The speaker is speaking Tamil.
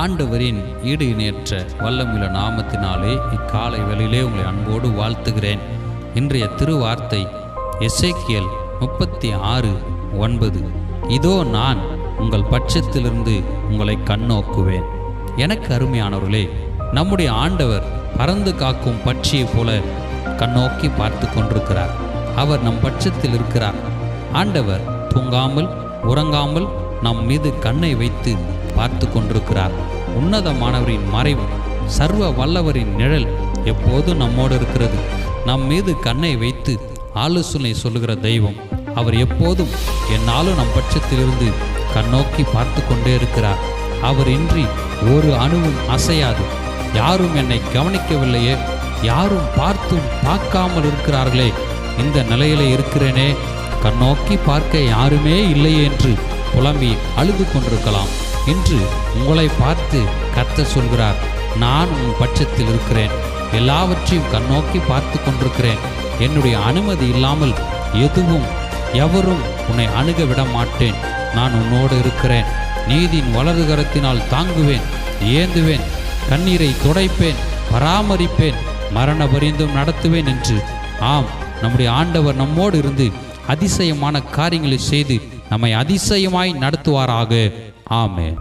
ஆண்டவரின் ஈடு இணையற்ற வல்லமுள்ள நாமத்தினாலே இக்காலை வேளையிலே உங்களை அன்போடு வாழ்த்துகிறேன். இன்றைய திருவார்த்தை எசேக்கியல் முப்பத்தி ஆறு ஒன்பது. இதோ நான் உங்கள் பட்சத்திலிருந்து உங்களை கண்ணோக்குவேன். எனக்கு அருமையானவர்களே நம்முடைய ஆண்டவர் பறந்து காக்கும் பட்சியைப் போல கண்ணோக்கி பார்த்து கொண்டிருக்கிறார். அவர் நம் பட்சத்தில் இருக்கிறார். ஆண்டவர் தூங்காமல் உறங்காமல் நம் மீது கண்ணை வைத்து பார்த்து கொண்டிருக்கிறார். உன்னதமானவரின் மறைவு சர்வ வல்லவரின் நிழல் எப்போதும் நம்மோடு இருக்கிறது. நம் மீது கண்ணை வைத்து ஆலோசனை சொல்லுகிற தெய்வம் அவர் எப்போதும் என்னாலும் நம் பட்சத்திலிருந்து கண்ணோக்கி பார்த்து கொண்டே இருக்கிறார். அவர் இன்றி ஒரு அணுவும் அசையாது. யாரும் என்னை கவனிக்கவில்லையே யாரும் பார்த்தும் பார்க்காமல் இருக்கிறார்களே இந்த நிலையில இருக்கிறேனே. கண்ணோக்கி பார்க்க யாருமே இல்லை என்று புலம்பி அழுது கொண்டிருக்கலாம். இன்று உங்களை பார்த்து கர்த்த சொல்கிறார் நான் உன் பட்சத்தில் இருக்கிறேன். எல்லாவற்றையும் கண்ணோக்கி பார்த்து கொண்டிருக்கிறேன். என்னுடைய அனுமதி இல்லாமல் எதுவும் எவரும் உன்னை அணுக விட மாட்டேன் நான் உன்னோடு இருக்கிறேன். நீதியின் வலது கரத்தினால் தாங்குவேன் ஏந்துவேன் கண்ணீரை துடைப்பேன் பராமரிப்பேன் மரண பரிந்தும் நடத்துவேன் என்று. ஆம் நம்முடைய ஆண்டவர் நம்மோடு இருந்து அதிசயமான காரியங்களை செய்து நம்மை அதிசயமாய் நடத்துவாராக. Amen.